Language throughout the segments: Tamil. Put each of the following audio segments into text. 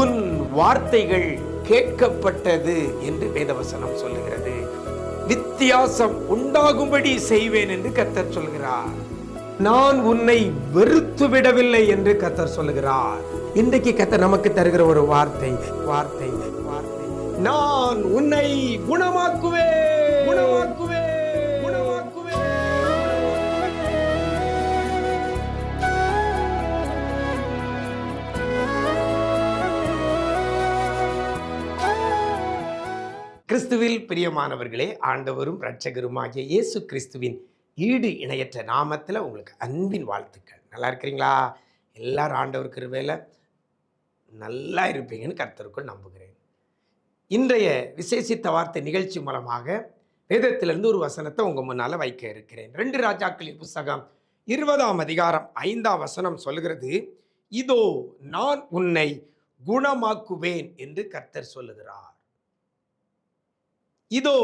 உன் வார்த்தைகள் கேட்கப்பட்டது என்று வேதவசனம் சொல்லுகிறது. வித்தியாசம் உண்டாகும்படி செய்வேன் என்று கத்தர் சொல்கிறார். நான் உன்னை வெறுத்து விடவில்லை என்று கத்தர் சொல்லுகிறார். இன்றைக்கு கத்தர் நமக்கு தருகிற ஒரு வார்த்தை வார்த்தை வார்த்தை. நான் உன்னை குணமாக்குவேன். கிறிஸ்துவில் பிரியமானவர்களே ஆண்டவரும் இரட்சகருமாகிய இயேசு கிறிஸ்துவின் ஈடு இணையற்ற நாமத்தில் உங்களுக்கு அன்பின் வாழ்த்துக்கள். நல்லா இருக்கிறீங்களா? எல்லாரும் ஆண்டவர் கிருபையில் நல்லா இருப்பீங்கன்னு கருத்தருக்குள் நம்புகிறேன். இன்றைய விசேஷித்த வார்த்தை நிகழ்ச்சி மூலமாக வேதத்திலிருந்து ஒரு வசனத்தை உங்கள் முன்னால் வைக்க இருக்கிறேன். ரெண்டு ராஜாக்களின் புஸ்தகம் இருபதாம் அதிகாரம் ஐந்தாம் வசனம் சொல்லுகிறது இதோ நான் உன்னை குணமாக்குவேன் என்று கர்த்தர் சொல்லுகிறார். இதோ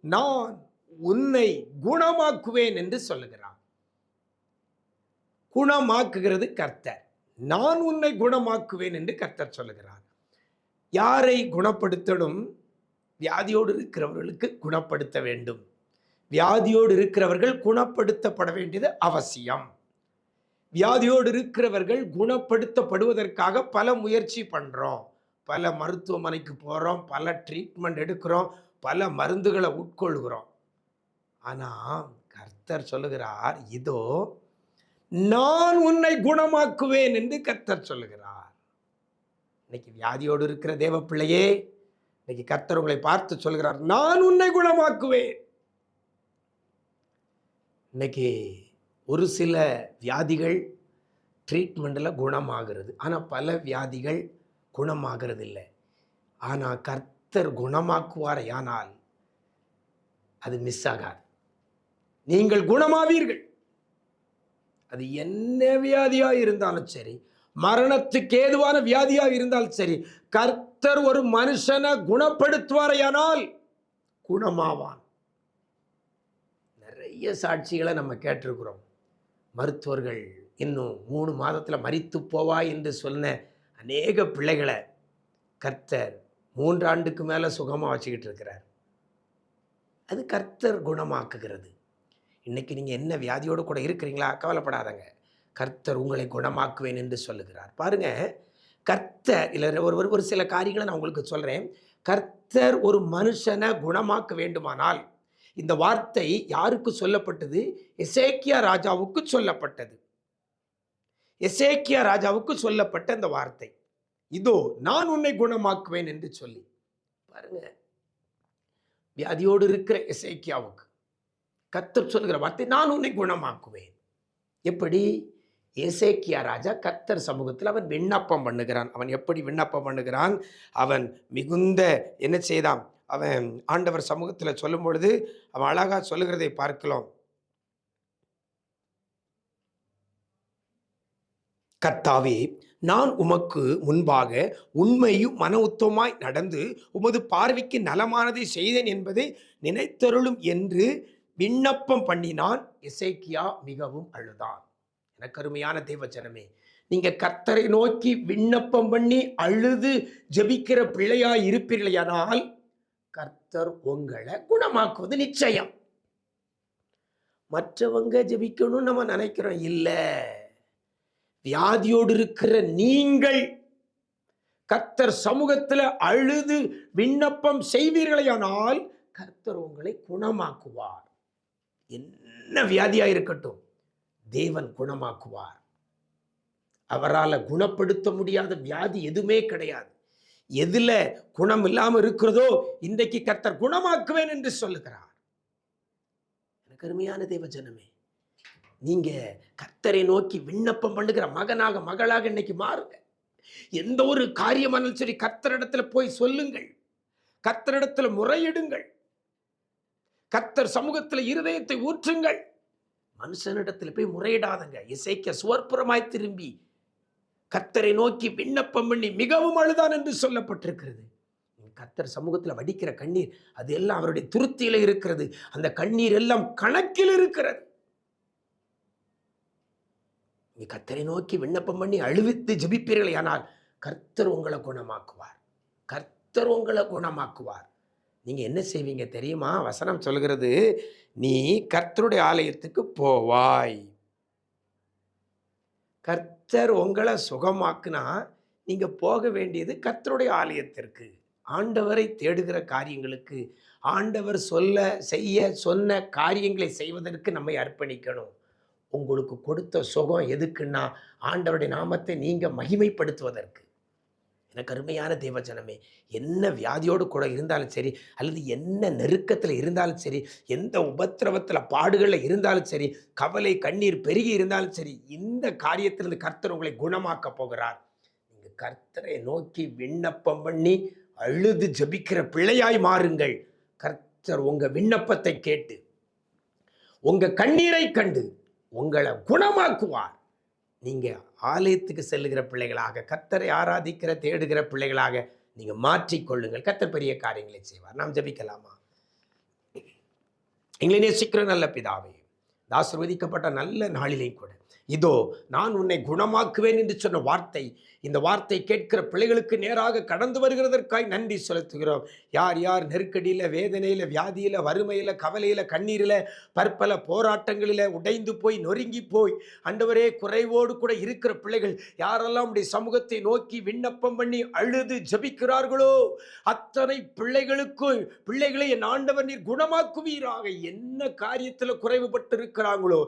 நான் உன்னை குணமாக்குவேன் என்று சொல்லுகிறான். குணமாக்குகிறது கர்த்தர். நான் உன்னை குணமாக்குவேன் என்று கர்த்தர் சொல்லுகிறார். யாரை குணப்படுத்தணும்? வியாதியோடு இருக்கிறவர்களுக்கு குணப்படுத்த வேண்டும். வியாதியோடு இருக்கிறவர்கள் குணப்படுத்தப்பட வேண்டியது அவசியம். வியாதியோடு இருக்கிறவர்கள் குணப்படுத்தப்படுவதற்காக பல முயற்சி பண்ணுறோம் பல மருத்துவமனைக்கு போகிறோம் பல ட்ரீட்மெண்ட் எடுக்கிறோம் பல மருந்துகளை உட்கொள்கிறோம். ஆனால் கர்த்தர் சொல்லுகிறார் இதோ நான் உன்னை குணமாக்குவேன் என்று கர்த்தர் சொல்லுகிறார். இன்னைக்கு வியாதியோடு இருக்கிற தேவ பிள்ளையே இன்னைக்கு கர்த்தர் உங்களை பார்த்து சொல்கிறார் நான் உன்னை குணமாக்குவேன். இன்னைக்கு ஒரு சில வியாதிகள் ட்ரீட்மெண்ட்டில் குணமாகிறது. ஆனால் பல வியாதிகள் குணமாகிறது இல்லை ஆனால் கர்த்தர் குணமாக்குவாரையானால் அது மிஸ் ஆகாது. நீங்கள் குணமாவீர்கள். அது என்ன வியாதியாக இருந்தாலும் சரி மரணத்துக்கு ஏதுவான வியாதியாக இருந்தாலும் சரி கர்த்தர் ஒரு மனுஷனை குணப்படுத்துவாரையானால் குணமாவான். நிறைய சாட்சிகளை நம்ம கேட்டிருக்கிறோம். மருத்துவர்கள் இன்னும் மூணு மாதத்தில் மறித்து போவா என்று சொன்ன அநேக பிள்ளைகளை கர்த்தர் மூன்றாண்டுக்கு மேலே சுகமாக வச்சுக்கிட்டு இருக்கிறார். அது கர்த்தர் குணமாக்குகிறது. இன்றைக்கி நீங்கள் என்ன வியாதியோடு கூட இருக்கிறீங்களா? கவலைப்படாதங்க. கர்த்தர் உங்களை குணமாக்குவேன் என்று சொல்லுகிறார். பாருங்கள் கர்த்தர் இல்லை ஒரு ஒரு- ஒரு சில காரியங்களை நான் உங்களுக்கு சொல்கிறேன் கர்த்தர் ஒரு மனுஷனை குணமாக்க வேண்டுமானால் இந்த வார்த்தை யாருக்கு சொல்லப்பட்டது? எசேக்கியா ராஜாவுக்கு சொல்லப்பட்டது. எசேக்கியா ராஜாவுக்கு சொல்லப்பட்ட இந்த வார்த்தை. இதோ நான் உன்னை குணமாக்குவேன் என்று சொல்லி. பாருங்க. வியாதியோடு இருக்கிற இசைக்கியாவுக்கு கத்தர் சொல்கிற வார்த்தை நான் உன்னை குணமாக்குவேன். எப்படி? இசைக்கியா ராஜா கத்தர் சமூகத்தில் அவன் விண்ணப்பம் பண்ணுகிறான். அவன் எப்படி விண்ணப்பம் பண்ணுகிறான்? அவன் மிகுந்த என்ன செய்தான்? அவன் ஆண்டவர் சமூகத்தில் சொல்லும் பொழுது அவன் அழகாக சொல்லுகிறதை பார்க்கலாம் கர்த்தாவே நான் உமக்கு முன்பாக உண்மையும் மன உத்தமாய் நடந்து உமது பார்வைக்கு நலமானதை செய்தேன் என்பதை நினைத்தருளும் என்று விண்ணப்பம் பண்ணினான் இசைக்கியா மிகவும் அழுதான். எனக்கு அருமையான தேவச்சனமே நீங்க கர்த்தரை நோக்கி விண்ணப்பம் பண்ணி அழுது ஜெபிக்கிற பிள்ளையா இருப்பீர்களானால் கர்த்தர் உங்களை குணமாக்குவது நிச்சயம். மற்றவங்க ஜெபிக்கணும்னு நம்ம நினைக்கிறோம். இல்லை. வியாதியோடு இருக்கிற நீங்கள் கர்த்தர் சமூகத்தில் அழுது விண்ணப்பம் செய்வீர்களேயானால் கர்த்தர் உங்களை குணமாக்குவார். என்ன வியாதியா இருக்கட்டும் தேவன் குணமாக்குவார். அவரால் குணப்படுத்த முடியாத வியாதி எதுவுமே கிடையாது. எதுல குணம் இல்லாமல் இருக்கிறதோ இன்றைக்கு கர்த்தர் குணமாக்குவேன் என்று சொல்லுகிறார். எனக்கு அருமையான தேவ ஜனமே நீங்கள் கர்த்தரை நோக்கி விண்ணப்பம் பண்ணுகிற மகனாக மகளாக இன்னைக்கு மாறுங்க. எந்த ஒரு காரியமானாலும் சரி கர்த்தரிடத்துல போய் சொல்லுங்கள். கத்தரிடத்தில் முறையிடுங்கள். கர்த்தர் சமூகத்தில் இருதயத்தை ஊற்றுங்கள். மனுஷனிடத்தில் போய் முறையிடாதங்க. இசைக்க சுவர்ப்புறமாய் திரும்பி கர்த்தரை நோக்கி விண்ணப்பம் பண்ணி மிகவும் அழுதான் என்று சொல்லப்பட்டிருக்கிறது. கர்த்தர் சமூகத்தில் வடிக்கிற கண்ணீர் அது எல்லாம் அவருடைய துருத்தியில் இருக்கிறது. அந்த கண்ணீர் எல்லாம் கணக்கில் இருக்கிறது. நீ கர்த்தரை நோக்கி விண்ணப்பம் பண்ணி அழுவித்து ஜெபிப்பீர்களே ஆனால் கர்த்தர் உங்களை குணமாக்குவார். கர்த்தர் உங்களை குணமாக்குவார். நீங்கள் என்ன செய்வீங்க தெரியுமா? வசனம் சொல்கிறது நீ கர்த்தருடைய ஆலயத்துக்கு போவாய். கர்த்தர் உங்களை சுகமாக்குனா நீங்கள் போக வேண்டியது கர்த்தருடைய ஆலயத்திற்கு. ஆண்டவரை தேடுகிற காரியங்களுக்கு ஆண்டவர் சொல்ல செய்ய சொன்ன காரியங்களை செய்வதற்கு நம்மை அர்ப்பணிக்கணும். உங்களுக்கு கொடுத்த சுகம் எதுக்குன்னா ஆண்டவருடைய நாமத்தை நீங்கள் மகிமைப்படுத்துவதற்கு. எனக்கு அருமையான தேவஜனமே என்ன வியாதியோடு கூட இருந்தாலும் சரி அல்லது என்ன நெருக்கத்தில் இருந்தாலும் சரி எந்த உபத்திரவத்தில் பாடுகளில் இருந்தாலும் சரி கவலை கண்ணீர் பெருகி இருந்தாலும் சரி இந்த காரியத்திலிருந்து கர்த்தர் உங்களை குணமாக்க போகிறார். நீங்கள் கர்த்தரை நோக்கி விண்ணப்பம் பண்ணி அழுது ஜெபிக்கிற பிள்ளையாய் மாறுங்கள். கர்த்தர் உங்கள் விண்ணப்பத்தை கேட்டு உங்கள் கண்ணீரை கண்டு உங்களை குணமாக்குவார். நீங்கள் ஆலயத்துக்கு செல்லுகிற பிள்ளைகளாக கத்தரை ஆராதிக்கிற தேடுகிற பிள்ளைகளாக நீங்கள் மாற்றிக்கொள்ளுங்கள் கத்தர் பெரிய காரியங்களை செய்வார். நாம் ஜெபிக்கலாமா? எங்களை நேசிக்கிற நல்ல பிதாவே இந்த நல்ல நாளிலையும் கூட இதோ நான் உன்னை குணமாக்குவேன் என்று சொன்ன வார்த்தை. இந்த வார்த்தை கேட்கிற பிள்ளைகளுக்கு நேராக கடந்து வருகிறதற்காய் நன்றி செலுத்துகிறோம். யார் யார் நெருக்கடியில் வேதனையில் வியாதியில் வறுமையில் கவலையில் கண்ணீரில் பற்பல போராட்டங்களில் உடைந்து போய் நொறுங்கி போய் அண்டவரே குறைவோடு கூட இருக்கிற பிள்ளைகள் யாரெல்லாம் உடைய சமூகத்தை நோக்கி விண்ணப்பம் பண்ணி அழுது ஜெபிக்கிறார்களோ அத்தனை பிள்ளைகளுக்கும் பிள்ளைகளை என் ஆண்டவர் நீர் குணமாக்குவீராக. என்ன காரியத்தில் குறைவுபட்டு இருக்கிறாங்களோ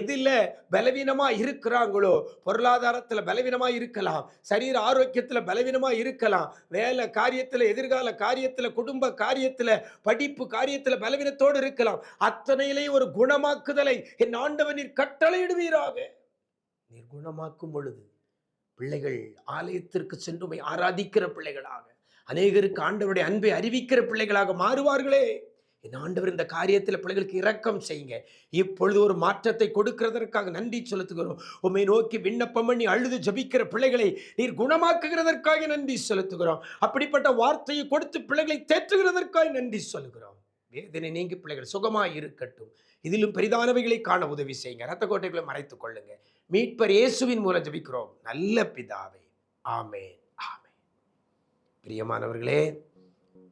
எதில் பலவீனமாக பலவீனமா இருக்கிறாங்களோ? பொருளாதாரத்துல பலவீனமா இருக்கலாம். சரீர ஆரோக்கியத்துல பலவீனமா இருக்கலாம். வேலை காரியத்துல எதிர்கால காரியத்துல குடும்ப காரியத்துல படிப்பு காரியத்துல பலவீனத்தோடு இருக்கலாம். அத்தனையிலேயும் ஒரு குணமாக்குதலை என் ஆண்டவன் நீர் கட்டளையிடுவீராக. நீர் குணமாக்கும் பொழுது பிள்ளைகள் ஆலயத்திற்கு சென்று ஆராதிக்கிற பிள்ளைகளாக அநேகருக்கு ஆண்டவருடைய அன்பை அறிவிக்கிற பிள்ளைகளாக மாறுவார்களே. என் ஆண்டவர் இந்த காரியத்தில் பிள்ளைகளுக்கு இரக்கம் செய்யுங்க. இப்பொழுது ஒரு மாற்றத்தை கொடுக்கிறதற்காக நன்றி செலுத்துகிறோம். உம்மை நோக்கி விண்ணப்பம் பண்ணி அழுது ஜபிக்கிற பிள்ளைகளை நீர் குணமாக்குகிறதற்காக நன்றி செலுத்துகிறோம். அப்படிப்பட்ட வார்த்தையை கொடுத்து பிள்ளைகளை தேற்றுகிறதற்காக நன்றி சொல்கிறோம் வேதனை நீங்கி பிள்ளைகள் சுகமாக இருக்கட்டும். இதிலும் பெரிதானவைகளை காண உதவி செய்யுங்க. ரத்த கோட்டைகளை மறைத்துக் கொள்ளுங்க. மீட்பர் இயேசுவின் மூலம் ஜபிக்கிறோம். நல்ல பிதாவை. ஆமேன். ஆமென். பிரியமானவர்களே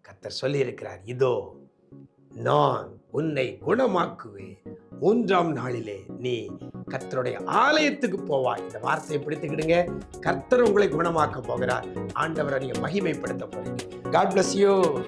கத்தர் சொல்லியிருக்கிறார் இதோ நான் உன்னை குணமாக்குவேன். மூன்றாம் நாளிலே நீ கர்த்தருடைய ஆலயத்துக்கு போவாய். இந்த வார்த்தையை பிடித்துக்கிடுங்க. கர்த்தர் உங்களை குணமாக்க போகிறார். ஆண்டவரை நீங்கள் மகிமைப்படுத்த போறீங்க. God bless you